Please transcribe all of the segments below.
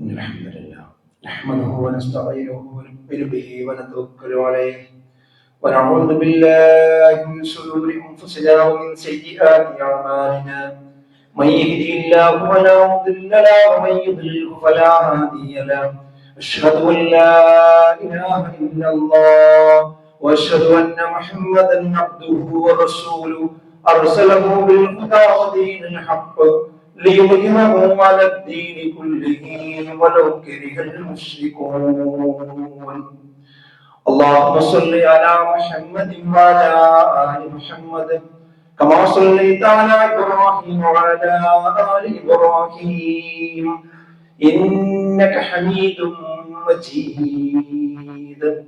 إن الحمد لله. نحمده ونستعينه ونؤمن به ونتوكل عليه. ونعوذ بالله من شرور أنفسنا ومن سيئات أعمالنا. من يهدي الله فلا مضل له ومن يضلله فلا هادي له. أشهد أن لا إله إلا الله وأشهد أن محمدا عبده ورسوله. أرسله بالهدى ودين الحق. ليظهره على الدين كله ولو كره المشركون اللهم صل على محمد وعلى آل محمد كما صليت على إبراهيم وعلى آل إبراهيم إنك حميد مجيد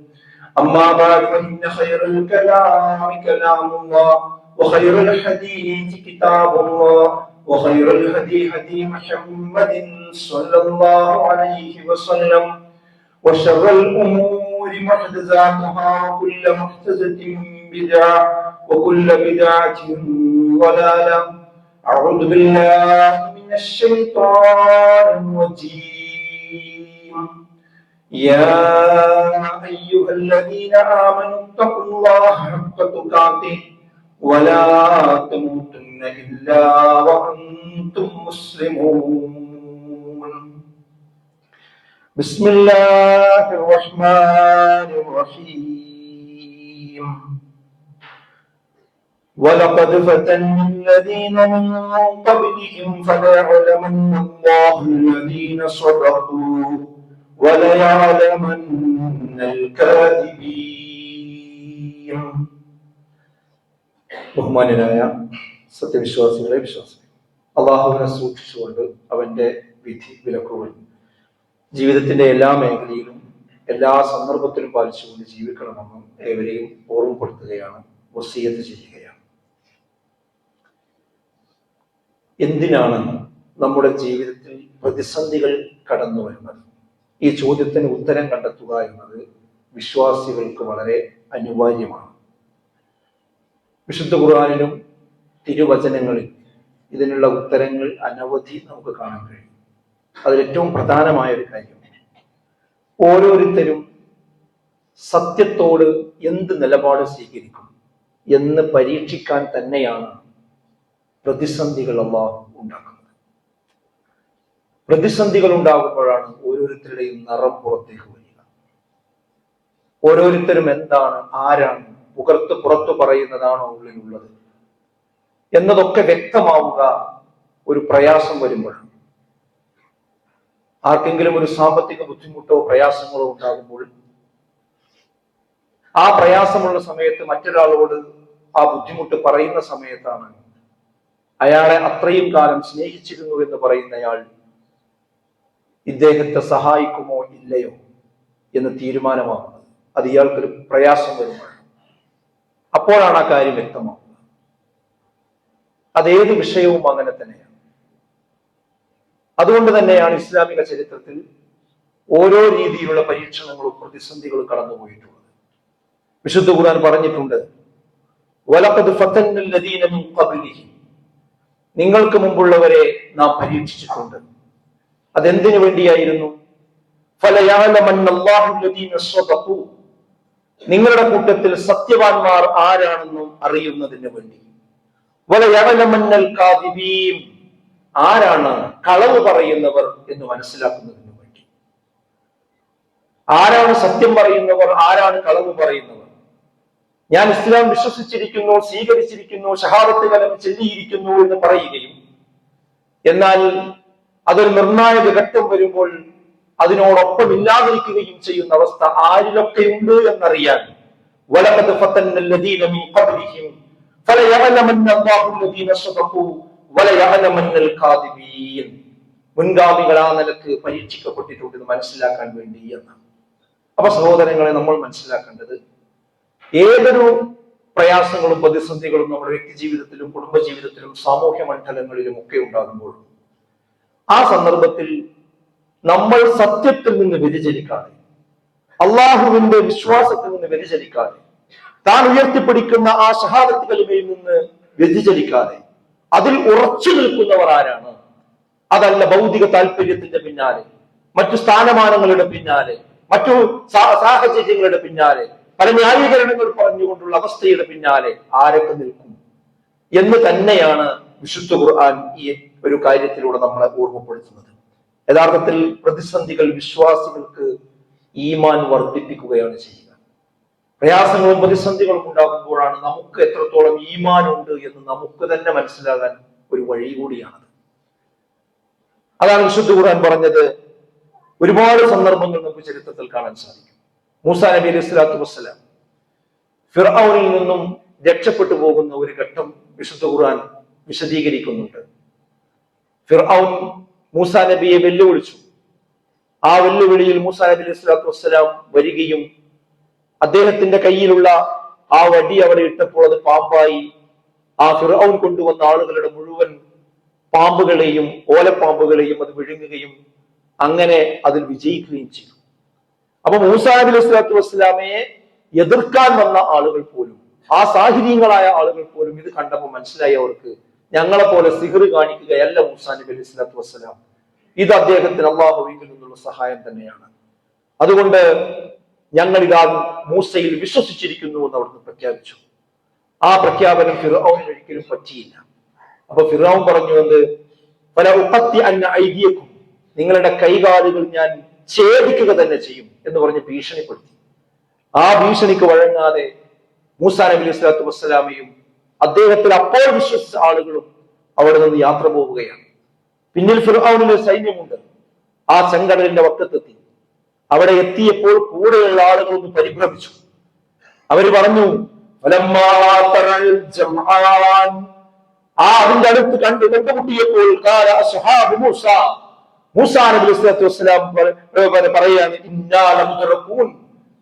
أما بعد فإن خير الكلام كلام الله وخير الحديث كتاب الله وخير الهدي هدي محمد صلى الله عليه وسلم وشر الأمور محدثاتها وكل محدثة بدعة وكل بدعة ضلالة. أعوذ بالله من الشيطان الرجيم. يا أيها الذين آمنوا اتقوا الله حق تقاته. ولا تموتن إلا وأنتم مسلمون. بسم الله الرحمن الرحيم. ولقد فتنا الذين من قبلهم فليعلمن الله الذين صدقوا وليعلمن الكاذبين. ബഹുമാന്യനായ സത്യവിശ്വാസികളെ വിശ്വാസം അള്ളാഹുവിനെ സൂക്ഷിച്ചുകൊണ്ട് അവന്റെ വിധി വിലക്കുകൾ ജീവിതത്തിന്റെ എല്ലാ മേഖലയിലും എല്ലാ സന്ദർഭത്തിലും പാലിച്ചുകൊണ്ട് ജീവിക്കണമെന്നും ഏവരെയും ഓർമ്മപ്പെടുത്തുകയാണ് വസീയത്ത് ചെയ്യുകയാണ്. എന്തിനാണ് നമ്മുടെ ജീവിതത്തിൽ പ്രതിസന്ധികൾ കടന്നു വരുന്നത്? ഈ ചോദ്യത്തിന് ഉത്തരം കണ്ടെത്തുക എന്നത് വിശ്വാസികൾക്ക് വളരെ അനിവാര്യമാണ്. വിശുദ്ധ ഖുർആാനിലും തിരുവചനങ്ങളിൽ ഇതിനുള്ള ഉത്തരങ്ങൾ അനവധി നമുക്ക് കാണാൻ കഴിയും. അതിലേറ്റവും പ്രധാനമായ ഒരു കാര്യം ഓരോരുത്തരും സത്യത്തോട് എന്ത് നിലപാട് സ്വീകരിക്കും എന്ന് പരീക്ഷിക്കാൻ തന്നെയാണ് പ്രതിസന്ധികൾ അള്ളാഹു ഉണ്ടാക്കുന്നത്. പ്രതിസന്ധികൾ ഉണ്ടാകുമ്പോഴാണ് ഓരോരുത്തരുടെയും നിറം പുറത്തേക്ക് വരിക. ഓരോരുത്തരും എന്താണ് ആരാണ് പുകർത്ത് പുറത്തു പറയുന്നതാണോ ഉള്ളിലുള്ളത്? എന്നതൊക്കെ വ്യക്തമാവുക ഒരു പ്രയാസം വരുമ്പോഴാണ് ആർക്കെങ്കിലും ഒരു സാമ്പത്തിക ബുദ്ധിമുട്ടോ പ്രയാസങ്ങളോ ഉണ്ടാകുമ്പോൾ ആ പ്രയാസമുള്ള സമയത്ത് മറ്റൊരാളോട് ആ ബുദ്ധിമുട്ട് പറയുന്ന സമയത്താണ് അയാളെ അത്രയും കാലം സ്നേഹിച്ചിരുന്നു എന്ന് പറയുന്നയാൾ ഇദ്ദേഹത്തെ സഹായിക്കുമോ ഇല്ലയോ എന്ന് തീരുമാനമാകുന്നത്. അത് ഇയാൾക്കൊരു പ്രയാസം വരുമ്പോഴാണ് അപ്പോഴാണ് ആ കാര്യം വ്യക്തമാകുന്നത് അതേത് വിഷയവും അങ്ങനെ തന്നെയാണ്. അതുകൊണ്ട് തന്നെയാണ് ഇസ്ലാമിക ചരിത്രത്തിൽ ഓരോ രീതിയിലുള്ള പരീക്ഷണങ്ങളും പ്രതിസന്ധികളും കടന്നുപോയിട്ടുള്ളത്. വിശുദ്ധ ഖുർആൻ പറഞ്ഞിട്ടുണ്ട് നിങ്ങൾക്ക് മുമ്പുള്ളവരെ നാം പരീക്ഷിച്ചിട്ടുണ്ട്. അതെന്തിനു വേണ്ടിയായിരുന്നു? ഫലയഅലമന്നല്ലാഹു ലദീന സ്വദഖു നിങ്ങളുടെ കൂട്ടത്തിൽ സത്യവാൻമാർ ആരാണെന്നും അറിയുന്നതിന് വേണ്ടി. വലയവനമന്നൽ കാദിബീൻ. ആരാണ് കളവ് പറയുന്നവർ എന്ന് മനസ്സിലാക്കുന്നതിന് വേണ്ടി. ആരാണ് സത്യം പറയുന്നവർ ആരാണ് കളവ് പറയുന്നവർ? ഞാൻ ഇസ്ലാം വിശ്വസിച്ചിരിക്കുന്നു സ്വീകരിച്ചിരിക്കുന്നു ഷഹാദത്ത് കലം ചെല്ലിയിരിക്കുന്നു എന്ന് പറയുകയും എന്നാൽ അതൊരു നിർണായക ഘട്ടം വരുമ്പോൾ അതിനോടൊപ്പം ഇല്ലാതിരിക്കുകയും ചെയ്യുന്ന അവസ്ഥ ആരിലൊക്കെയുണ്ട് എന്നറിയാൻ വലഖദ് ഫതന്ന الذين من قبلهم فليعلمن الله الذين صدقوا وليعلمن الكاذبين മുൻഗാമികൾ ആ നിലക്ക് പരീക്ഷിക്കപ്പെട്ടിട്ടുണ്ട് എന്ന് മനസ്സിലാക്കാൻ വേണ്ടി എന്ന് അപ്പൊ സഹോദരങ്ങളെ നമ്മൾ മനസ്സിലാക്കേണ്ടത് ഏതൊരു പ്രയാസങ്ങളും പ്രതിസന്ധികളും നമ്മുടെ വ്യക്തി ജീവിതത്തിലും കുടുംബ ജീവിതത്തിലും സാമൂഹ്യ മണ്ഡലങ്ങളിലും ഒക്കെ ഉണ്ടാകുമ്പോൾ ആ സന്ദർഭത്തിൽ നമ്മൾ സത്യത്തിൽ നിന്ന് വ്യതിചരിക്കാതെ അള്ളാഹുവിന്റെ വിശ്വാസത്തിൽ നിന്ന് വ്യതിചരിക്കാതെ താൻ ഉയർത്തിപ്പിടിക്കുന്ന ആ ഷഹാദത്ത് കലിമയിൽ നിന്ന് വ്യതിചരിക്കാതെ അതിൽ ഉറച്ചു നിൽക്കുന്നവർ ആരാണ്? അതല്ല ഭൗതിക താല്പര്യത്തിന്റെ പിന്നാലെ മറ്റു സ്ഥാനമാനങ്ങളുടെ പിന്നാലെ മറ്റു സാഹചര്യങ്ങളുടെ പിന്നാലെ പല ന്യായീകരണങ്ങൾ പറഞ്ഞുകൊണ്ടുള്ള അവസ്ഥയുടെ പിന്നാലെ ആരൊക്കെ നിൽക്കും? എന്ന് തന്നെയാണ് വിശുദ്ധ ഖുർആൻ ഈ ഒരു കാര്യത്തിലൂടെ നമ്മളെ ഓർമ്മപ്പെടുത്തുന്നത്. യഥാർത്ഥത്തിൽ പ്രതിസന്ധികൾ വിശ്വാസികൾക്ക് ഈമാൻ വർദ്ധിപ്പിക്കുകയാണ് ചെയ്യുക. പ്രയാസങ്ങളും പ്രതിസന്ധികളും ഉണ്ടാകുമ്പോഴാണ് നമുക്ക് എത്രത്തോളം ഈമാൻ ഉണ്ട് എന്ന് നമുക്ക് തന്നെ മനസ്സിലാകാൻ ഒരു വഴി കൂടിയാണത്. അതാണ് വിശുദ്ധ ഖുർആൻ പറഞ്ഞത് ഒരുപാട് സന്ദർഭങ്ങൾ നമുക്ക് ചരിത്രത്തിൽ കാണാൻ സാധിക്കും. മൂസാ നബി അലൈഹി സ്വലാത്തു വസ്സലാം ഫിർഔനിൽ നിന്നും രക്ഷപ്പെട്ടു പോകുന്ന ഒരു ഘട്ടം വിശുദ്ധ ഖുർആൻ വിശദീകരിക്കുന്നുണ്ട്. ഫിർഔൻ മൂസാ നബിയെ വെല്ലുവിളിച്ചു. ആ വെല്ലുവിളിയിൽ മൂസാ നബി അലൈഹി സ്വലാത്തു വസ്സലാം വരികയും അദ്ദേഹത്തിന്റെ കയ്യിലുള്ള ആ വടി അവിടെ ഇട്ടപ്പോൾ അത് പാമ്പായി. ആ ഫിറൌൻ കൊണ്ടുവന്ന ആളുകളുടെ മുഴുവൻ പാമ്പുകളെയും ഓലപ്പാമ്പുകളെയും അത് വിഴുങ്ങുകയും അങ്ങനെ അതിൽ വിജയിക്കുകയും ചെയ്തു. അപ്പൊ മൂസാ നബി അലൈഹി സ്വലാത്തു വസ്സലാമയെ എതിർക്കാൻ വന്ന ആളുകൾ പോലും ആ സാഹിര്യങ്ങളായ ആളുകൾ പോലും ഇത് കണ്ടപ്പോൾ മനസ്സിലായി അവർക്ക് ഞങ്ങളെ പോലെ സിഹർ കാണിക്കുകയല്ല മൂസാ നബി അലൈഹി സ്വലാത്തു വസ്സലാം. ഇത് അദ്ദേഹത്തിന് അള്ളാഹുവിൽ നിന്നുള്ള സഹായം തന്നെയാണ്. അതുകൊണ്ട് ഞങ്ങൾ ഇതാ മൂസയിൽ വിശ്വസിച്ചിരിക്കുന്നു എന്ന് അവിടുന്ന് പ്രഖ്യാപിച്ചു. ആ പ്രഖ്യാപനം ഫിറൌവിന് ഒരിക്കലും പറ്റിയില്ല. അപ്പൊ ഫിറൌൻ പറഞ്ഞു എന്ത്? പല ഉപ്പത്തി അന്ന ഐതിയക്കും നിങ്ങളുടെ കൈകാലുകൾ ഞാൻ ഛേദിക്കുക തന്നെ ചെയ്യും എന്ന് പറഞ്ഞ് ഭീഷണിപ്പെടുത്തി. ആ ഭീഷണിക്ക് വഴങ്ങാതെ മൂസാ നബി അലൈഹി സ്വലാത്തു വസ്സലാമയും അദ്ദേഹത്തിൽ അപ്പോൾ വിശ്വസിച്ച ആളുകളും അവിടെ നിന്ന് യാത്ര പോവുകയാണ്. പിന്നിൽ ഫിർഔനിലെ സൈന്യമുണ്ട്. ആ സംഘടനയുടെ വക്കത്തെത്തി. അവിടെ എത്തിയപ്പോൾ കൂടെയുള്ള ആളുകൾ ഒന്ന് പരിഭ്രമിച്ചു. അവർ പറഞ്ഞു. ആ അതിന്റെ അടുത്ത് കണ്ട് കണ്ടുമുട്ടിയപ്പോൾ പറയാണ് "ഇന്നാ ലം തുറക്കൂൻ."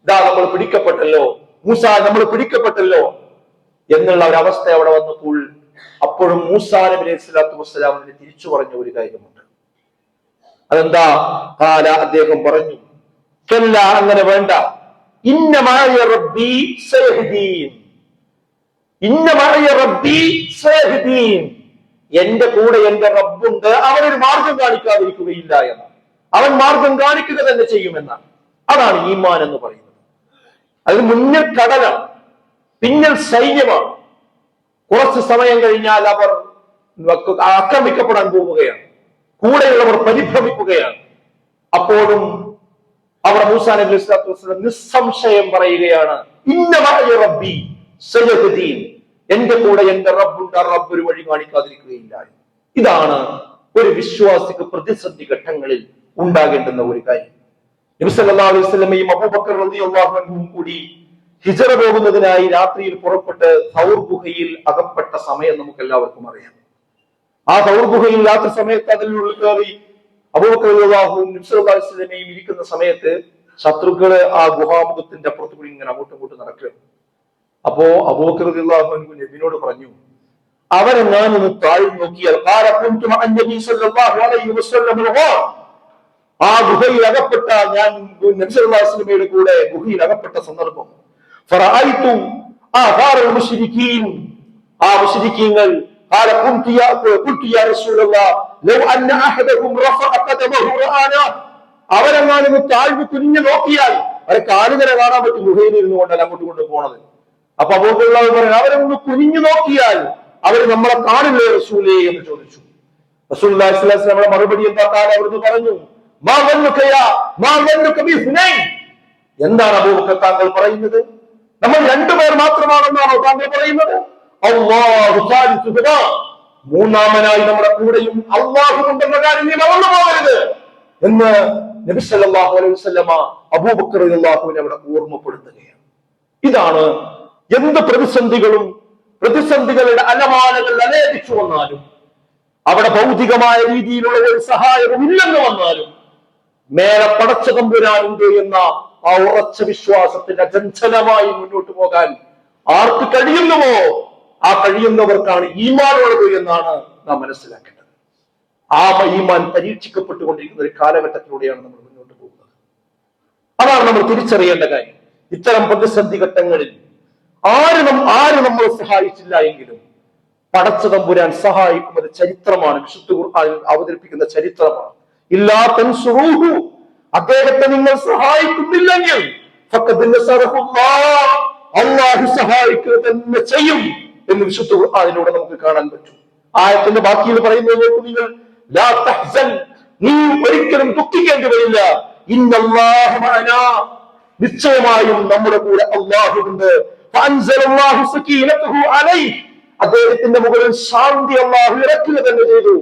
ദാ നമ്മൾ പിടിക്കപ്പെട്ടല്ലോ. മൂസ നമ്മൾ പിടിക്കപ്പെട്ടല്ലോ. എന്നുള്ള ഒരു അവസ്ഥ അവിടെ വന്നപ്പോൾ അപ്പോഴും മൂസാ നബി അലൈഹി സ്വലാത്തു തിരിച്ചു പറഞ്ഞ ഒരു കാര്യമുണ്ട്. അതെന്താ? കാല അദ്ദേഹം പറഞ്ഞു കല്ല അങ്ങനെ വേണ്ട. റബ്ബി റബ്ബി എന്റെ കൂടെ എന്റെ റബ്ബുണ്ട്. അവനൊരു മാർഗം കാണിക്കാതിരിക്കുകയില്ല എന്ന്. അവൻ മാർഗം കാണിക്കുക തന്നെ ചെയ്യുമെന്നാണ്. അതാണ് ഈമാൻ എന്ന് പറയുന്നത്. അതിന് മുന്നിൽ കടലാണ്. പിന്നിൽ സൈന്യമാണ്. കുറച്ച് സമയം കഴിഞ്ഞാൽ അവർ ആക്രമിക്കപ്പെടാൻ പോവുകയാണ്. കൂടെയുള്ളവർ പരിഭ്രമിക്കുകയാണ്. അപ്പോഴും അവർ മൂസാ നബി അലൈഹി വസ്ലം നിസ്സംശയം പറയുകയാണ് റബ്ബി എന്റെ കൂടെ എന്റെ റബ്ബുണ്ട് ആ റബ്ബ് ഒരു വഴി കാണിക്കാതിരിക്കുകയില്ല. ഇതാണ് ഒരു വിശ്വാസിക്ക് പ്രതിസന്ധി ഘട്ടങ്ങളിൽ ഉണ്ടാകേണ്ടുന്ന ഒരു കാര്യം. നബി സല്ലല്ലാഹു അലൈഹി വസല്ലമയും അബൂബക്കർ റളിയല്ലാഹു കൂടി ഹിജറ പോകുന്നതിനായി രാത്രിയിൽ പുറപ്പെട്ട് സൗർ ഗുഹയിൽ അകപ്പെട്ട സമയം നമുക്ക് എല്ലാവർക്കും അറിയാം. ആ സൗർ ഗുഹയിൽ രാത്രി സമയത്ത് അതിനുള്ളിൽ കയറി അലൈഹി വസല്ലമയും ഇരിക്കുന്ന സമയത്ത് ശത്രുക്കൾ ആ ഗുഹാമുഖത്തിന്റെ അപ്പുറത്ത് കൂടി ഇങ്ങനെ അങ്ങോട്ടും ഇങ്ങോട്ടും നടക്കുക അപ്പോ അബൂബക്കർ റളിയല്ലാഹു നബിനോട് പറഞ്ഞു അവരെ ഞാൻ ഒന്ന് താഴ്ന്നു നോക്കിയാൽ ആ ഗുഹയിൽ അകപ്പെട്ട ഞാൻ നബ്സല്ലാസ്ലമയുടെ കൂടെ ഗുഹയിൽ അകപ്പെട്ട സന്ദർഭം ആ മുശ്രിക്കീങ്ങൾ قال قلت يا قلت يا رسول الله لو ان احدكم رفع قدمه رانا അവരെങ്ങാനും താഴ്ന്നു കുനിഞ്ഞു നോക്കിയാൽ അവരെ കാലുകര കാണാൻ പറ്റും ഗുഹയിൽ ഇരുന്നു കൊണ്ടല്ല അങ്ങോട്ട് കൊണ്ട് പോണത് അപ്പൊ അബൂബക്കർ പറയാം അവരെ ഒന്ന് കുനിഞ്ഞു നോക്കിയാൽ അവർ നമ്മളെ കാണില്ലേ റസൂലേ എന്ന് ചോദിച്ചു റസൂൽ നമ്മുടെ മറുപടി എന്താ കാലം അവിടുന്ന് പറഞ്ഞു "മാ ظنك يا ما ظنك باثنين?" എന്താണ് അബൂബക്കർ താങ്കൾ പറയുന്നത് നമ്മൾ രണ്ടുപേർ മാത്രമാണെന്നാണോ താങ്കൾ പറയുന്നത്? അള്ളാഹു. മൂന്നാമനായി നമ്മുടെ കൂടെയും അള്ളാഹു ഉണ്ടെന്ന കാര്യം നീ മറന്നു പോകരുത്. എന്ന് അലൈഹി വസല്ലമ അബൂബക്കർ അള്ളാഹുവിനെ അവിടെ ഓർമ്മപ്പെടുത്തുകയാണ്. ഇതാണ് എന്ത് പ്രതിസന്ധികളും പ്രതിസന്ധികളുടെ അലമാലകൾ അലേപിച്ചു വന്നാലും അവിടെ ഭൗതികമായ രീതിയിലുള്ള ഒരു സഹായവും ഇല്ലെന്ന് വന്നാലും മേലെ പടച്ച കമ്പുരാനുണ്ട് എന്ന ആ ഉറച്ച വിശ്വാസത്തിന്റെ അചഞ്ചലമായി മുന്നോട്ട് പോകാൻ ആർക്ക് കഴിയുന്നുവോ ആ കഴിയുന്നവർക്കാണ് ഈമാനുള്ളത് എന്നാണ് നാം മനസ്സിലാക്കേണ്ടത്. ആ ഈമാൻ പരീക്ഷിക്കപ്പെട്ടുകൊണ്ടിരിക്കുന്ന ഒരു കാലഘട്ടത്തിലൂടെയാണ് നമ്മൾ മുന്നോട്ട് പോകുന്നത്. അതാണ് നമ്മൾ തിരിച്ചറിയേണ്ട കാര്യം. ഇത്തരം പ്രതിസന്ധി ഘട്ടങ്ങളിൽ ആര് ആര് നമ്മളെ സഹായിച്ചില്ല എങ്കിലും പടച്ച തമ്പുരാൻ സഹായിക്കുന്നത് ചരിത്രമാണ്. വിശുദ്ധ അവതരിപ്പിക്കുന്ന ചരിത്രമാണ്. ഇല്ലാ അദ്ദേഹത്തെ നിങ്ങൾ സഹായിക്കുന്നില്ലെങ്കിൽ. അള്ളാഹു സഹായിക്കുക തന്നെ ചെയ്യും എന്ന് വിശുദ്ധ ഖുർആനിലൂടെ നമുക്ക് കാണാൻ പറ്റും. ആയത്തിന്റെ ബാക്കിയിൽ പറയുന്നത് നോക്കൂ നിങ്ങൾ. നീ ഒരിക്കലും ദുഃഖിക്കേണ്ടി വരില്ല. നിശ്ചയമായും നമ്മുടെ കൂടെ അള്ളാഹുണ്ട് അദ്ദേഹത്തിന്റെ മുകളിൽ ശാന്തി അള്ളാഹു ഇറക്കുക തന്നെ ചെയ്തു.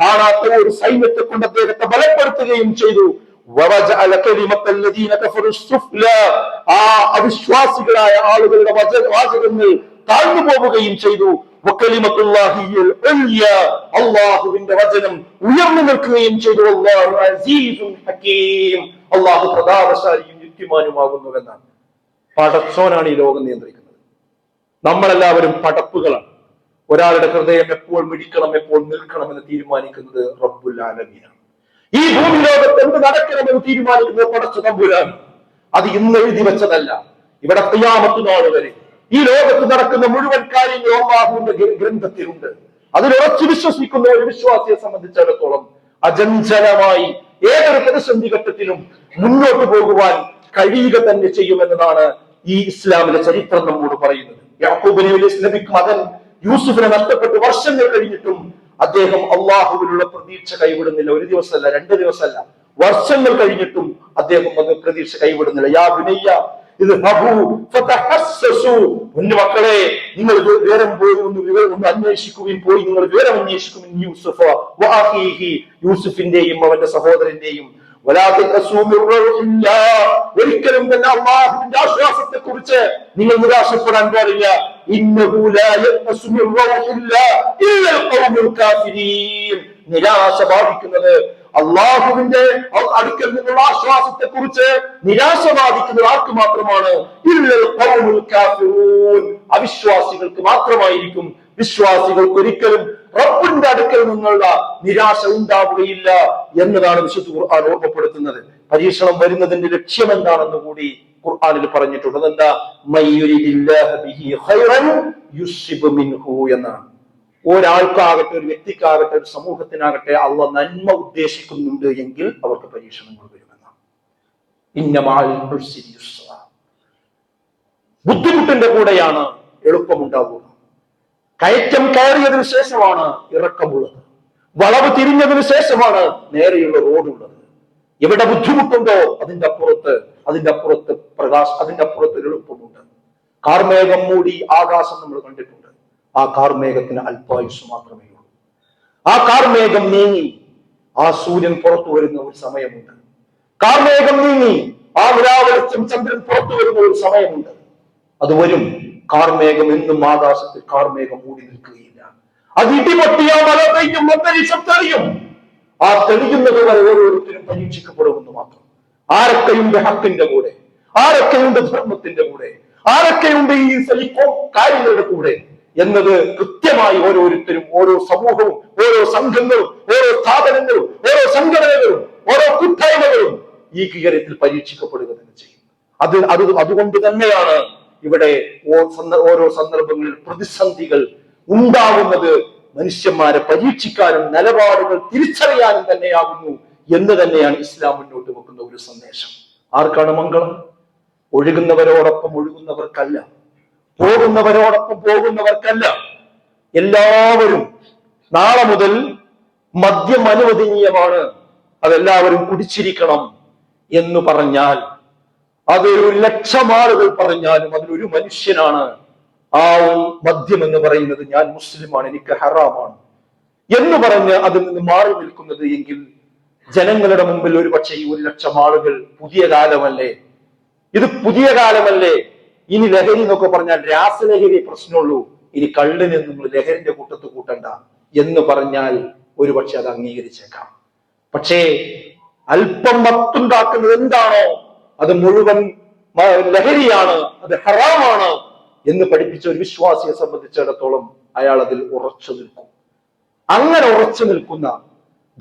കാണാത്ത ഒരു സൈന്യത്തെ കൊണ്ട് അദ്ദേഹത്തെ ബലപ്പെടുത്തുകയും ചെയ്തു. ആ അവിശ്വാസികളായ ആളുകളുടെ വച- വാചകങ്ങൾ താഴ്ന്നു പോവുകയും ചെയ്തു. അള്ളാഹുവിന്റെ വചനം ഉയർന്നു നിൽക്കുകയും ചെയ്തു. അല്ലാഹു പ്രതാപശാലിയും യുക്തിമാനുമാകുന്നുവെന്നാണ്. പടച്ചോനാണ് ഈ ലോകം നിയന്ത്രിക്കുന്നത്. നമ്മളെല്ലാവരും പടപ്പുകളാണ്. ഒരാളുടെ ഹൃദയം എപ്പോൾ മിടിക്കണം എപ്പോൾ നിൽക്കണം എന്ന് തീരുമാനിക്കുന്നത് റബ്ബുൽ ആലമീനാണ്. ഈ ഭൂമി ലോകത്ത് എന്ത് നടക്കണമെന്ന് തീരുമാനിക്കുന്നത് പടച്ച തമ്പുരാണ് അത് ഇന്ന് എഴുതി വെച്ചതല്ല. ഇവിടെ തയ്യാമത്ത് നാൾ വരെ. ഈ ലോകത്ത് നടക്കുന്ന മുഴുവൻ കാര്യങ്ങളും അള്ളാഹുവിന്റെ ഗ്രന്ഥത്തിലുണ്ട്. അതിൽ ഉറച്ചു വിശ്വസിക്കുന്ന ഒരു വിശ്വാസിയെ സംബന്ധിച്ചിടത്തോളം അജഞ്ചലമായി ഏതൊരു പ്രതിസന്ധി ഘട്ടത്തിലും മുന്നോട്ട് പോകുവാൻ കഴിയുക തന്നെ ചെയ്യുമെന്നതാണ് ഈ ഇസ്ലാമിലെ ചരിത്രം നമ്മോട് പറയുന്നത്. യാക്കൂബ് നബി നബിക്ക് മകൻ യൂസുഫിനെ നഷ്ടപ്പെട്ട് വർഷങ്ങൾ കഴിഞ്ഞിട്ടും അദ്ദേഹം അള്ളാഹുവിനുള്ള പ്രതീക്ഷ കൈവിടുന്നില്ല. ഒരു ദിവസമല്ല രണ്ട് ദിവസമല്ല. വർഷങ്ങൾ കഴിഞ്ഞിട്ടും അദ്ദേഹം അത് പ്രതീക്ഷ കൈവിടുന്നില്ല. യാ വിനയ്യ ഇത് മക്കളെ നിങ്ങൾ വിവരം പോയി ഒന്ന് വിവരം ഒന്ന് അന്വേഷിക്കുകയും പോയി നിങ്ങൾ വിവരം അന്വേഷിക്കും. യൂസുഫ യൂസുഫിന്റെയും അവന്റെ സഹോദരന്റെയും. ഒരിക്കലും തന്നെ അള്ളാഹുവിന്റെ ആശ്വാസത്തെ കുറിച്ച് നിങ്ങൾ നിരാശപ്പെടാൻ പാടില്ല. ഇന്നഹു ലാ യഖ്നസു മിർ റൗഹില്ലാ ഇല്ലൽ ഖൗമുൽ കാഫിരീൻ നിരാശ ബാധിക്കുന്നത് അള്ളാഹുവിന്റെ അടുക്കൽ നിന്നുള്ള ആശ്വാസത്തെ കുറിച്ച് നിരാശ ബാധിക്കുന്നത് ആർക്ക് മാത്രമാണ്? അവിശ്വാസികൾക്ക് മാത്രമായിരിക്കും. വിശ്വാസികൾക്ക് ഒരിക്കലും റബ്ബിന്റെ അടുക്കൽ നിന്നുള്ള നിരാശ ഉണ്ടാവുകയില്ല എന്നതാണ് വിശുദ്ധ ഖുർആൻ ഓർമ്മപ്പെടുത്തുന്നത്. പരീക്ഷണം വരുന്നതിന്റെ ലക്ഷ്യം എന്താണെന്ന് കൂടി ഖുർആനിൽ പറഞ്ഞിട്ടുണ്ട് അതെന്താ ഒരാൾക്കാകട്ടെ ഒരു വ്യക്തിക്കാകട്ടെ ഒരു സമൂഹത്തിനാകട്ടെ അള്ള നന്മ ഉദ്ദേശിക്കുന്നുണ്ട് എങ്കിൽ അവർക്ക് പരീക്ഷണങ്ങൾ വരുമെന്നാണ്. ബുദ്ധിമുട്ടിന്റെ കൂടെയാണ് എളുപ്പമുണ്ടാവുക. കയറ്റം കയറിയതിനു ശേഷമാണ് ഇറക്കമുള്ളത്. വളവ് തിരിഞ്ഞതിനു ശേഷമാണ് നേരെയുള്ള റോഡുള്ളത്. എവിടെ ബുദ്ധിമുട്ടുണ്ടോ അതിന്റെ അപ്പുറത്ത് അതിന്റെ അപ്പുറത്ത് പ്രകാശ് അതിന്റെ അപ്പുറത്ത് എളുപ്പമുണ്ട്. കാർമേഘം മൂടി ആകാശം നമ്മൾ കണ്ടിട്ടുണ്ട്. ആ കാർമേഘത്തിന് അല്പായുസ് മാത്രമേ ഉള്ളൂ. ആ കാർമേഘം നീങ്ങി ആ സൂര്യൻ പുറത്തു വരുന്ന ഒരു സമയമുണ്ട്. കാർമേഘം നീങ്ങി ആ വിരാവെളിച്ചം ചന്ദ്രൻ പുറത്തു വരുന്ന ഒരു സമയമുണ്ട്. അത് വരും. കാർമേഘം എന്നും ആകാശത്തിൽ കാർമേഘം മൂടി നിൽക്കുകയില്ല. അത് ഇടിപൊട്ടിയാ മഴ പെയ്യും അന്തരീക്ഷം തെളിയും. ആ തെളിയുന്നത് വരെ ഓരോരുത്തരും പരീക്ഷിക്കപ്പെടുമെന്ന് മാത്രം. ആരൊക്കെയുണ്ട് ഹക്കിന്റെ കൂടെ? ആരൊക്കെയുണ്ട് ധർമ്മത്തിന്റെ കൂടെ? ആരൊക്കെയുണ്ട് ഈ സൈക്കോ കാര്യങ്ങളുടെ കൂടെ? എന്നത് കൃത്യമായി ഓരോരുത്തരും ഓരോ സമൂഹവും ഓരോ സംഘങ്ങളും ഓരോ സ്ഥാപനങ്ങളും ഓരോ സംഘടനകളും ഓരോ കൂട്ടായ്മകളും ഈ കാര്യത്തിൽ പരീക്ഷിക്കപ്പെടുക തന്നെ ചെയ്യും അത് അത് അതുകൊണ്ട് തന്നെയാണ് ഇവിടെ ഓരോ സന്ദർഭങ്ങളിൽ പ്രതിസന്ധികൾ ഉണ്ടാകുന്നത് മനുഷ്യന്മാരെ പരീക്ഷിക്കാനും നിലപാടുകൾ തിരിച്ചറിയാനും തന്നെയാകുന്നു എന്ന് തന്നെയാണ് ഇസ്ലാം മുന്നോട്ട് വെക്കുന്ന ഒരു സന്ദേശം. ആർക്കാണ് മംഗളം? ഒഴുകുന്നവരോടൊപ്പം ഒഴുകുന്നവർക്കല്ല. പോകുന്നവരോടൊപ്പം പോകുന്നവർക്കല്ല. എല്ലാവരും നാളെ മുതൽ മദ്യം അനുവദനീയമാണ്. അതെല്ലാവരും കുടിച്ചിരിക്കണം എന്ന് പറഞ്ഞാൽ അതൊരു ലക്ഷം ആളുകൾ പറഞ്ഞാലും അതിലൊരു മനുഷ്യനാണ്. ആ മദ്യം എന്ന് പറയുന്നത് ഞാൻ മുസ്ലിമാണ് എനിക്ക് ഹറാമാണ്. എന്ന് പറഞ്ഞ് അതിൽ നിന്ന് മാറി നിൽക്കുന്നത് എങ്കിൽ ജനങ്ങളുടെ മുമ്പിൽ ഒരു പക്ഷേ ഈ ഒരു ലക്ഷം ആളുകൾ പുതിയ കാലമല്ലേ? ഇത് പുതിയ കാലമല്ലേ? ഇനി ലഹരി എന്നൊക്കെ പറഞ്ഞാൽ രാസലഹരി പ്രശ്നമുള്ളൂ. ഇനി കള്ളിനെ നിങ്ങൾ ലഹരിന്റെ കൂട്ടത്ത് കൂട്ടണ്ട എന്ന് പറഞ്ഞാൽ ഒരുപക്ഷെ അത് അംഗീകരിച്ചേക്കാം. പക്ഷേ അല്പം മത്തുണ്ടാക്കുന്നത് എന്താണോ? അത് മുഴുവൻ ലഹരിയാണ്. അത് ഹറാമാണ് എന്ന് പഠിപ്പിച്ച ഒരു വിശ്വാസിയെ സംബന്ധിച്ചിടത്തോളം അയാൾ അതിൽ ഉറച്ചു നിൽക്കും. അങ്ങനെ ഉറച്ചു നിൽക്കുന്ന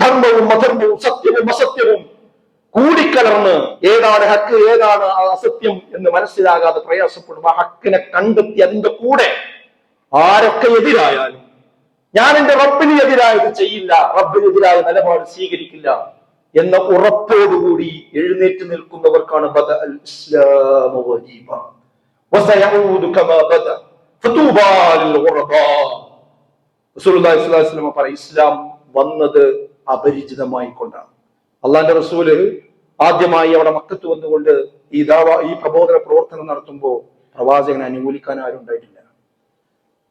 ധർമ്മവും അധർമ്മവും സത്യവും അസത്യവും കൂടിക്കലർന്ന് ഏതാണ് ഹക്ക് ഏതാണ് അസത്യം എന്ന് മനസ്സിലാകാതെ പ്രയാസപ്പെടും ആ ഹക്കിനെ കണ്ടെത്തി അതിന്റെ കൂടെ ആരൊക്കെ എതിരായാലും ഞാൻ എന്റെ റബ്ബിന് എതിരായത് ചെയ്യില്ല റബ്ബിനെതിരായ നിലപാട് സ്വീകരിക്കില്ല എന്ന ഉറപ്പോടുകൂടി എഴുന്നേറ്റ് നിൽക്കുന്നവർക്കാണ് ബദ അൽ ഇസ്ലാമു വജീബ കമാ ബദ. ലിൽ അലൈഹി ഇസ്ലാം വന്നത് അപരിചിതമായി കൊണ്ടാണ് അള്ളാന്റെ റസൂൽ ആദ്യമായി അവിടെ മക്കത്ത് വന്നുകൊണ്ട് ഈ ദാവ ഈ പ്രബോധന പ്രവർത്തനം നടത്തുമ്പോൾ പ്രവാചകനെ അനുകൂലിക്കാൻ ആരും ഉണ്ടായിട്ടില്ല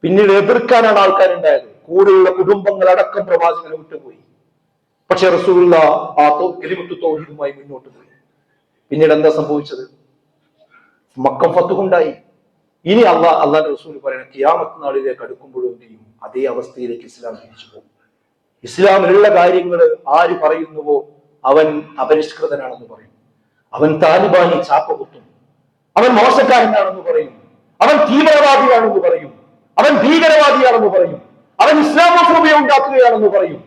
പിന്നീട് എതിർക്കാനാണ് ആൾക്കാരുണ്ടായത്. കൂടെയുള്ള കുടുംബങ്ങളടക്കം പ്രവാചകനെ വിട്ടുപോയി. പക്ഷെ റസൂലുള്ള ആ തൗ- തോഹിതുമായി മുന്നോട്ട് പോയി. പിന്നീട് എന്താ സംഭവിച്ചത്? മക്കം ഫത്തുകൊണ്ടായി ഇനി അള്ളാഹ് അള്ളാന്റെ റസൂൽ പറയുന്ന കിയാമത്ത് നാളിലേക്ക് അടുക്കുമ്പോഴും അതേ അവസ്ഥയിലേക്ക് ഇസ്ലാം തിരിച്ചു പോകും. ഇസ്ലാമിലുള്ള കാര്യങ്ങൾ ആര് പറയുന്നുവോ അവൻ അപരിഷ്കൃതനാണെന്ന് പറയും. അവൻ താലിബാനി ചാപ്പ കുത്തും. അവൻ മോശക്കാരനാണെന്ന് പറയും. അവൻ തീവ്രവാദിയാണെന്ന് പറയും. അവൻ ഭീകരവാദിയാണെന്ന് പറയും. അവൻ ഇസ്ലാമോഫോബിയ ഉണ്ടാക്കുകയാണെന്ന് പറയും.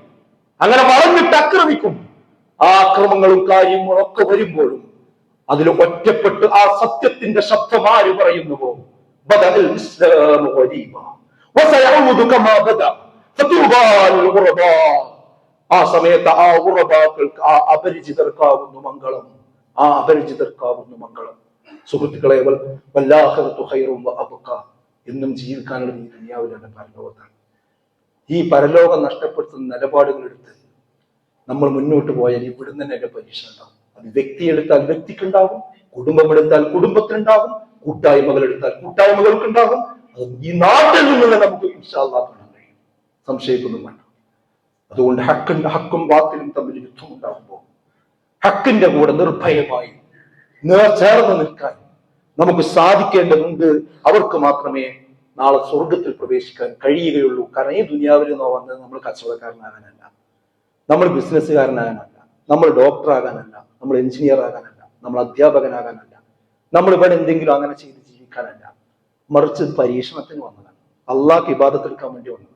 അങ്ങനെ വളഞ്ഞിട്ട് ആക്രമിക്കും ആ അക്രമങ്ങളും കാര്യങ്ങളും ഒക്കെ വരുമ്പോഴും അതിൽ ഒറ്റപ്പെട്ട് ആ സത്യത്തിന്റെ ശബ്ദം ആര് പറയുന്നുവോ? ബദൽ ഇസ്ലാമു ആ സമയത്ത് ആ ഉറബാക്കൾക്ക് ആ അപരിചിതർക്കാവുന്നു മംഗളം. ആ അപരിചിതർക്കാവുന്നു മംഗളം. സുഹൃത്തുക്കളെ എന്നും ജീവിക്കാനുള്ള ഈ ദുനിയാവിലാണ് പരലോകത്താണ്. ഈ പരലോകം നഷ്ടപ്പെടുത്തുന്ന നിലപാടുകൾ എടുത്ത് നമ്മൾ മുന്നോട്ട് പോയാൽ ഇവിടുന്ന് തന്നെ പരീക്ഷ ഉണ്ടാവും. അത് വ്യക്തി എടുത്താൽ വ്യക്തിക്കുണ്ടാകും കുടുംബം എടുത്താൽ കുടുംബത്തിനുണ്ടാവും കൂട്ടായ്മകൾ എടുത്താൽ കൂട്ടായ്മകൾക്കുണ്ടാകും അത് ഈ നാട്ടിൽ നിന്ന് തന്നെ നമുക്ക് ഇൻഷാ കാണാൻ കഴിയും സംശയിക്കൊന്നും വേണ്ട. അതുകൊണ്ട് ഹക്കിന്റെ ഹക്കും ബാത്തിലും തമ്മിൽ യുദ്ധം ഉണ്ടാകുമ്പോൾ ഹക്കിന്റെ കൂടെ നിർഭയമായി നേർ ചേർന്ന് നിൽക്കാൻ നമുക്ക് സാധിക്കേണ്ടതുണ്ട്. അവർക്ക് മാത്രമേ നാളെ സ്വർഗത്തിൽ പ്രവേശിക്കാൻ കഴിയുകയുള്ളൂ. കാരണം ഈ ദുനിയാവിൽ നിന്ന് വന്നത് നമ്മൾ കച്ചവടക്കാരനാകാനല്ല. നമ്മൾ ബിസിനസ്സുകാരനാകാനല്ല. നമ്മൾ ഡോക്ടർ ആകാനല്ല നമ്മൾ എഞ്ചിനീയർ ആകാനല്ല നമ്മൾ അധ്യാപകനാകാനല്ല. നമ്മൾ ഇവിടെ എന്തെങ്കിലും അങ്ങനെ ചെയ്ത് ജീവിക്കാനല്ല. മറിച്ച് പരീക്ഷണത്തിന് വന്നതാണ്. അള്ളാഹ് ഇബാദത്തെടുക്കാൻ വേണ്ടി വന്നതാണ്.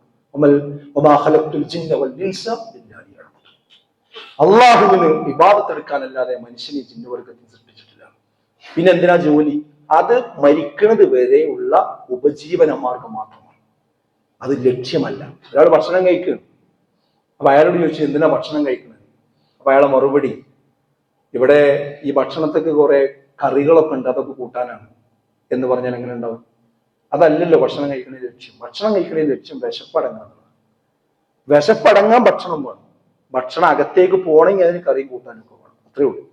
അള്ളാഹുവിന് ഇബാദത്തെടുക്കാനല്ലാതെ മനുഷ്യനെ ജിന്നുവർഗത്തിൽ സൃഷ്ടിച്ചിട്ടില്ല. പിന്നെ എന്തിനാ ജോലി? അത് മരിക്കുന്നത് വരെയുള്ള ഉപജീവന മാർഗം മാത്രമാണ്. അത് ലക്ഷ്യമല്ല. ഒരാൾ ഭക്ഷണം കഴിക്കുകയാണ്. അപ്പൊ അയാളോട് ചോദിച്ചു എന്തിനാ ഭക്ഷണം കഴിക്കുന്നത്? അപ്പൊ അയാളെ മറുപടി ഇവിടെ ഈ ഭക്ഷണത്തൊക്കെ കുറെ കറികളൊക്കെ ഉണ്ട് അതൊക്കെ കൂട്ടാനാണ്. എന്ന് പറഞ്ഞാൽ എങ്ങനെ ഉണ്ടാവും? അതല്ലല്ലോ ഭക്ഷണം കഴിക്കുന്ന ലക്ഷ്യം. ഭക്ഷണം കഴിക്കുന്ന ലക്ഷ്യം വിശപ്പടങ്ങാന്നുള്ളത് വിശപ്പടങ്ങാൻ ഭക്ഷണം വേണം. ഭക്ഷണം അകത്തേക്ക് പോകണമെങ്കിൽ അതിന് കറി കൂട്ടാനൊക്കെ വേണം. അത്രേ ഉള്ളൂ.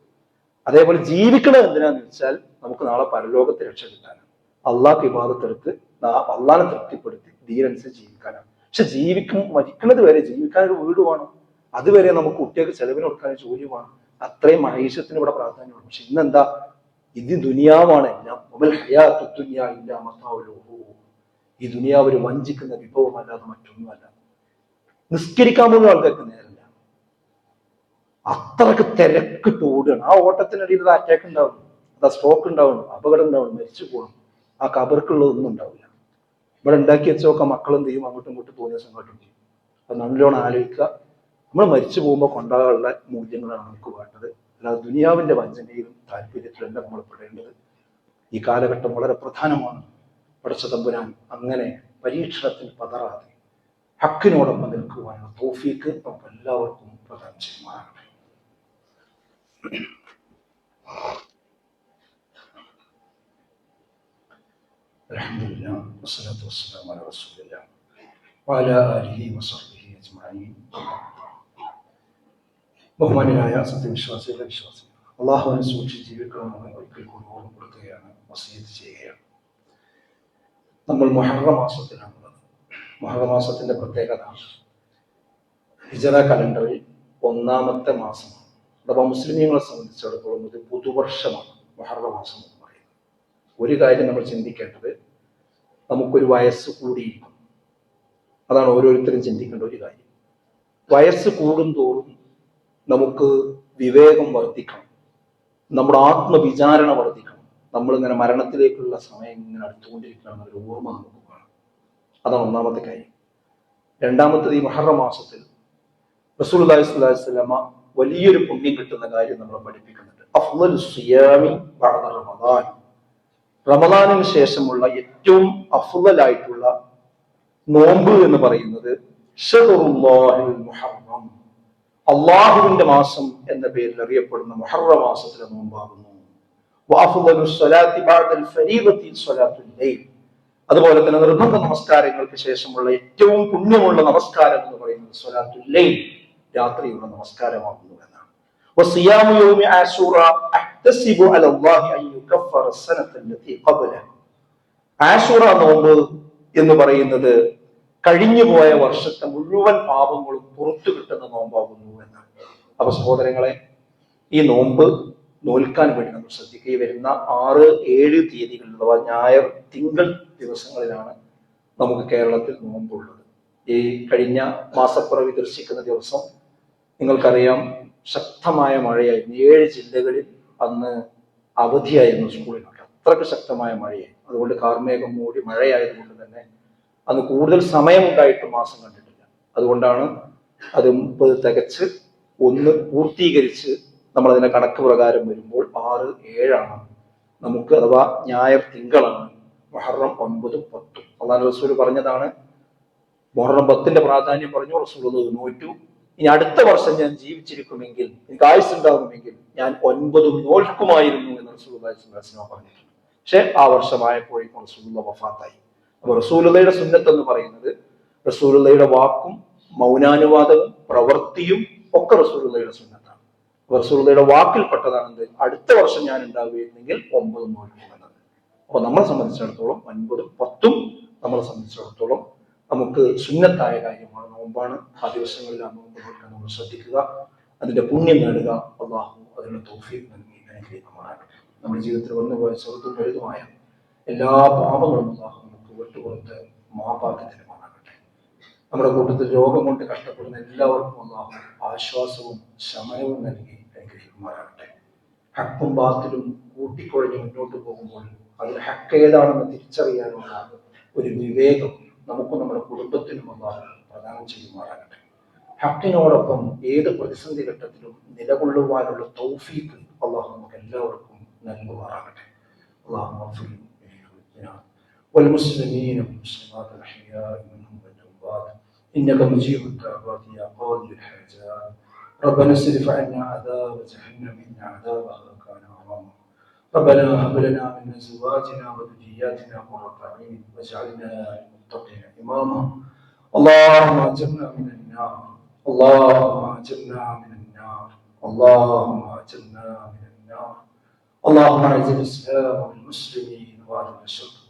അതേപോലെ ജീവിക്കണത് എന്തിനാന്ന് വെച്ചാൽ നമുക്ക് നാളെ പരലോകത്തെ രക്ഷ കിട്ടാനാണ്. അള്ളാഹ് വിവാദത്തെടുത്ത് അള്ളാഹിനെ തൃപ്തിപ്പെടുത്തി ധീരനുസരിച്ച് ജീവിക്കാനാണ്. പക്ഷെ ജീവിക്കും മരിക്കുന്നത് വരെ ജീവിക്കാൻ ഒരു വീട് വേണം. അതുവരെ നമുക്ക് കുട്ടികൾക്ക് ചെലവിന് കൊടുക്കാൻ ജോലി വേണം. അത്രയും മഹേഷത്തിന് ഇവിടെ പ്രാധാന്യമുള്ളൂ പക്ഷെ ഇന്നെന്താ? ഇത് ദുനിയാവാണ്. ഈ ദുനിയാവ് ഒരു വഞ്ചിക്കുന്ന വിഭവമല്ലാതെ മറ്റൊന്നുമല്ല. നിസ്കരിക്കാൻ പോകുന്ന ആൾക്കാർക്ക് നേരല്ല അത്രയ്ക്ക് തിരക്കിട്ട് ഓടുകയാണ്. ആ ഓട്ടത്തിനിടയിൽ ഒരു അറ്റാക്ക് ഉണ്ടാവും. അതാ സ്ട്രോക്ക് ഉണ്ടാവും. അപകടം ഉണ്ടാവും. മരിച്ചു പോകണം ആ കബർക്കുള്ളതൊന്നും ഉണ്ടാവില്ല. ഇവിടെ ഉണ്ടാക്കി വെച്ചൊക്കെ മക്കളും ചെയ്യും അങ്ങോട്ടും ഇങ്ങോട്ടും തോന്നിയ സംഘട്ടും ചെയ്യും അത് നല്ലോണം ആലോചിക്കുക. നമ്മൾ മരിച്ചു പോകുമ്പോൾ കൊണ്ടാകാനുള്ള മൂല്യങ്ങളാണ് നമുക്ക് വേണ്ടത്. അല്ലാതെ ദുനിയാവിന്റെ വഞ്ചനയിലും താല്പര്യത്തിലല്ല നമ്മൾ പെടേണ്ടത് ഈ കാലഘട്ടം വളരെ പ്രധാനമാണ് പടച്ച തമ്പുരാൻ അങ്ങനെ പരീക്ഷണത്തിൽ പതറാതെ ഹക്കിനോടൊപ്പം നിൽക്കുവാനുള്ള തോഫീക്ക് നമുക്ക് എല്ലാവർക്കും പ്രദാനം ചെയ്യുമാറാകട്ടെ الحمد لله والصلاة والسلام على رسول الله وعلى آله وصحبه أجمعين ബഹുമാനായ സത്യവിശ്വാസികളുടെ വിശ്വാസം അള്ളാഹുവിനെ സൂക്ഷിച്ച് ജീവിക്കണമെന്ന് ഒരിക്കൽ കൂടി ഓർമ്മപ്പെടുത്തുകയാണ് വസീത് ചെയ്യുകയാണ് നമ്മൾ മൊഹറ മാസത്തിലാണുള്ളത് മൊഹറ മാസത്തിന്റെ പ്രത്യേകത ഹിജറ കലണ്ടറിൽ ഒന്നാമത്തെ മാസമാണ് അഥവാ മുസ്ലിമീങ്ങളെ സംബന്ധിച്ചിടത്തോളം ഇത് പുതുവർഷമാണ് മൊഹറ മാസം എന്ന് പറയുന്നത്. ഒരു കാര്യം നമ്മൾ ചിന്തിക്കേണ്ടത് നമുക്കൊരു വയസ്സ് കൂടിയിരിക്കും. അതാണ് ഓരോരുത്തരും ചിന്തിക്കേണ്ട ഒരു കാര്യം. വയസ്സ് കൂടും തോറും നമുക്ക് വിവേകം വർദ്ധിക്കണം. നമ്മുടെ ആത്മവിചാരണ വർദ്ധിക്കണം. നമ്മൾ ഇങ്ങനെ മരണത്തിലേക്കുള്ള സമയം ഇങ്ങനെ അടുത്തുകൊണ്ടിരിക്കണം ഒരു ഓർമ്മ നമുക്ക് വേണം അതാണ് ഒന്നാമത്തെ കാര്യം. രണ്ടാമത്തത് ഈ മഹറ മാസത്തിൽ റസൂൽ അലൈഹി വലിയൊരു പുണ്യം കിട്ടുന്ന കാര്യം നമ്മളെ പഠിപ്പിക്കുന്നുണ്ട്. അഫ്ളലു സിയാമി റമദാൻ. റമദാനിന് ശേഷമുള്ള ഏറ്റവും അഫ്ളലായിട്ടുള്ള നോമ്പ് എന്ന് പറയുന്നത് ഷഹറുല്ലാഹിൽ മുഹറം. അള്ളാഹുവിന്റെ മാസം എന്ന പേരിൽ അറിയപ്പെടുന്ന മുഹറ മാസത്തിലെ നോമ്പാകുന്നു. അതുപോലെ തന്നെ നിർബന്ധ നമസ്കാരങ്ങൾക്ക് ശേഷമുള്ള ഏറ്റവും പുണ്യമുള്ള നമസ്കാരം എന്ന് പറയുന്നത് സ്വലാത്തുല്ലൈ രാത്രിയുള്ള നമസ്കാരമാകുന്നു എന്നാണ്. ആശൂറ എന്ന് പറയുന്നത് കഴിഞ്ഞുപോയ വർഷത്തെ മുഴുവൻ പാപങ്ങളും പുറത്തു കിട്ടുന്ന നോമ്പാകുന്നു എന്നാണ് അപ്പൊ സഹോദരങ്ങളെ ഈ നോമ്പ് നോൽക്കാൻ വേണ്ടി നമ്മൾ ശ്രദ്ധിക്കുക. ഈ വരുന്ന ആറ് ഏഴ് തീയതികളിൽ അഥവാ ഞായർ തിങ്കൾ ദിവസങ്ങളിലാണ് നമുക്ക് കേരളത്തിൽ നോമ്പുള്ളത്. ഈ കഴിഞ്ഞ മാസപ്പിറവി ദർശിക്കുന്ന ദിവസം നിങ്ങൾക്കറിയാം ശക്തമായ മഴയായിരുന്നു. ഏഴ് ജില്ലകളിൽ അന്ന് അവധിയായിരുന്നു സ്കൂളിനൊക്കെ. അത്രയ്ക്ക് ശക്തമായ മഴയായി അതുകൊണ്ട് കാർമേഘം മൂടി മഴയായതുകൊണ്ട് തന്നെ അന്ന് കൂടുതൽ സമയമുണ്ടായിട്ട് മാസം കണ്ടിട്ടില്ല. അതുകൊണ്ടാണ് അത് മുപ്പത് തികച്ച് ഒന്ന് പൂർത്തീകരിച്ച് നമ്മൾ അതിന്റെ കണക്ക് പ്രകാരം വരുമ്പോൾ ആറ് ഏഴാണ്. നമുക്ക് അഥവാ ഞായർ തിങ്കളാണ് മൊഹറം ഒൻപതും പത്തും. അള്ളാൻ റസൂൽ പറഞ്ഞതാണ് മൊഹറം പത്തിന്റെ പ്രാധാന്യം പറഞ്ഞു റസൂൽ നോറ്റു. ഇനി അടുത്ത വർഷം ഞാൻ ജീവിച്ചിരിക്കുമെങ്കിൽ എനിക്ക് ആയുസ് ഉണ്ടാകുമെങ്കിൽ ഞാൻ ഒൻപതും നോൽക്കുമായിരുന്നു എന്ന് റസൂൽ പറഞ്ഞിട്ടുണ്ട്. പക്ഷെ ആ വർഷമായപ്പോഴേക്കും റസൂലുള്ള വഫാത്തായി. അപ്പൊ റസൂലുള്ളയുടെ സുന്നത്ത് എന്ന് പറയുന്നത് റസൂലുള്ളയുടെ വാക്കും മൗനാനുവാദവും പ്രവൃത്തിയും ഒക്കെ റസൂലുള്ളയുടെ സുന്നത്താണ്. അപ്പൊ റസൂലുള്ളയുടെ വാക്കിൽപ്പെട്ടതാണ് എന്ത്? അടുത്ത വർഷം ഞാൻ ഉണ്ടാവുകയായിരുന്നെങ്കിൽ ഒമ്പതും നോൽക്കും എന്നത് അപ്പൊ നമ്മളെ സംബന്ധിച്ചിടത്തോളം ഒൻപതും പത്തും നമ്മളെ സംബന്ധിച്ചിടത്തോളം നമുക്ക് സുന്നത്തായ കാര്യമാണ് നോമ്പാണ് ആ ദിവസങ്ങളിൽ ആ നോമ്പ് നോക്കാൻ നമ്മൾ ശ്രദ്ധിക്കുക. അതിന്റെ പുണ്യം നേടുക. അള്ളാഹു അതിനുള്ള തോഫീക്ക് നൽകി അനുഗ്രഹിക്കുമാറാകട്ടെ. നമ്മുടെ ജീവിതത്തിൽ വന്നുപോയ സുഹൃത്തും വലുതുമായ എല്ലാ പാപങ്ങളും അള്ളാഹു വിട്ടുകൊടുത്ത് മാപ്പാക്കി തരുമാറാകട്ടെ നമ്മുടെ കൂട്ടത്തിൽ രോഗം കൊണ്ട് കഷ്ടപ്പെടുന്ന എല്ലാവർക്കും ഒന്ന് ആശ്വാസവും ശമനവും നൽകി അനുഗ്രഹിക്കുമാറാകട്ടെ. ഹക്കും ബാത്തിലും കൂട്ടിക്കൊഴഞ്ഞ് മുന്നോട്ട് പോകുമ്പോൾ അതിൽ ഹക്ക് ഏതാണെന്ന് തിരിച്ചറിയാനുള്ള ഒരു വിവേകം നമുക്കും നമ്മുടെ കുടുംബത്തിനും ഒന്നാണ് പ്രദാനം ചെയ്യുമാറാകട്ടെ. ഹക്കിനോടൊപ്പം ഏത് പ്രതിസന്ധി ഘട്ടത്തിലും നിലകൊള്ളുവാനുള്ള തൗഫീക്ക് അള്ളാഹു നമുക്ക് എല്ലാവർക്കും നൽകുമാറാകട്ടെ. അള്ളാഹു والمسلمين والمسلمات الأحياء منهم والأموات إنك مجيب الدعوات يا قاضي الحاجات ربنا اصرف عنا عذاب جهنم. إن عذابها كان غراما. ربنا هب لنا من أزواجنا وذرياتنا قرة أعين واجعلنا للمتقين إماما. اللهم أجرنا من النار. اللهم أجرنا من النار. اللهم أجرنا من النار. اللهم أعز الإسلام والمسلمين وأذل الشرك.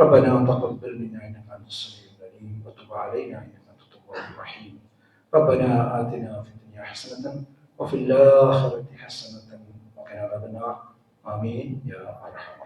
ربنا تقبل منا إنك أنت السميع العليم وتب علينا إنك أنت التواب الرحيم. ربنا آتنا في الدنيا حسنة وفي الآخرة حسنة وقنا عذاب النار. آمين. يا أرحم